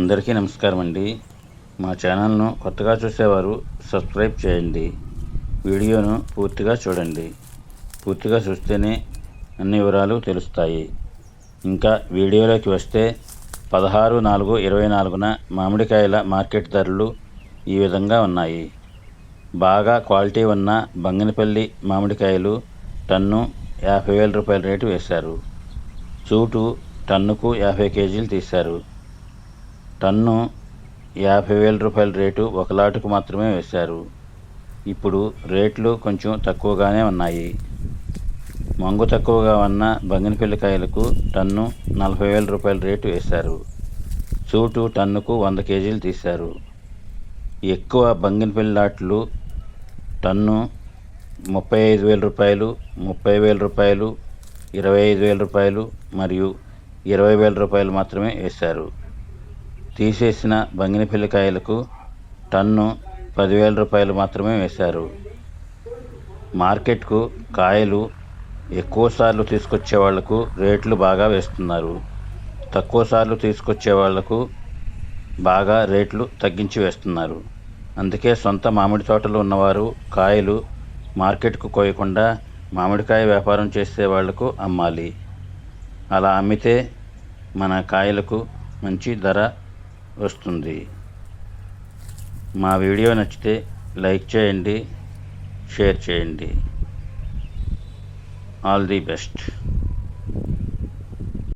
అందరికీ నమస్కారం అండి మా ఛానల్ను కొత్తగా చూసేవారు సబ్స్క్రైబ్ చేయండి. వీడియోను పూర్తిగా చూడండి. పూర్తిగా చూస్తేనే అన్ని వివరాలు తెలుస్తాయి. ఇంకా వీడియోలోకి వస్తే పదహారు నాలుగు ఇరవై నాలుగున మామిడికాయల మార్కెట్ ధరలు ఈ విధంగా ఉన్నాయి. బాగా క్వాలిటీ ఉన్న బంగినపల్లి మామిడికాయలు టన్ను యాభై వేల రూపాయల రేటు వేశారు. చూటు టన్నుకు యాభై కేజీలు తీశారు. టన్ను యాభై వేల రూపాయల రేటు ఒక లాటుకు మాత్రమే వేశారు. ఇప్పుడు రేట్లు కొంచెం తక్కువగానే ఉన్నాయి. మంగు తక్కువగా ఉన్న బంగినపల్లికాయలకు టన్ను నలభై వేల రూపాయల రేటు వేశారు. చూటు టన్నుకు వంద కేజీలు తీశారు. ఎక్కువ బంగినపల్లి లాట్లు టన్ను ముప్పై ఐదు వేల రూపాయలు ముప్పై వేల రూపాయలు ఇరవై ఐదు వేల రూపాయలు మరియు ఇరవై వేల రూపాయలు మాత్రమే వేశారు. తీసేసిన బంగినపల్లికాయలకు టన్ను పదివేల రూపాయలు మాత్రమే వేశారు. మార్కెట్కు కాయలు ఎక్కువ సార్లు తీసుకొచ్చే వాళ్ళకు రేట్లు బాగా వేస్తున్నారు. తక్కువ సార్లు తీసుకొచ్చే వాళ్ళకు బాగా రేట్లు తగ్గించి వేస్తున్నారు. అందుకే సొంత మామిడి తోటలు ఉన్నవారు కాయలు మార్కెట్కు కోయకుండా మామిడికాయ వ్యాపారం చేసే వాళ్ళకు అమ్మాలి. అలా అమ్మితే మన కాయలకు మంచి ధర వస్తుంది. మా వీడియో నచ్చితే లైక్ చేయండి షేర్ చేయండి. All the best.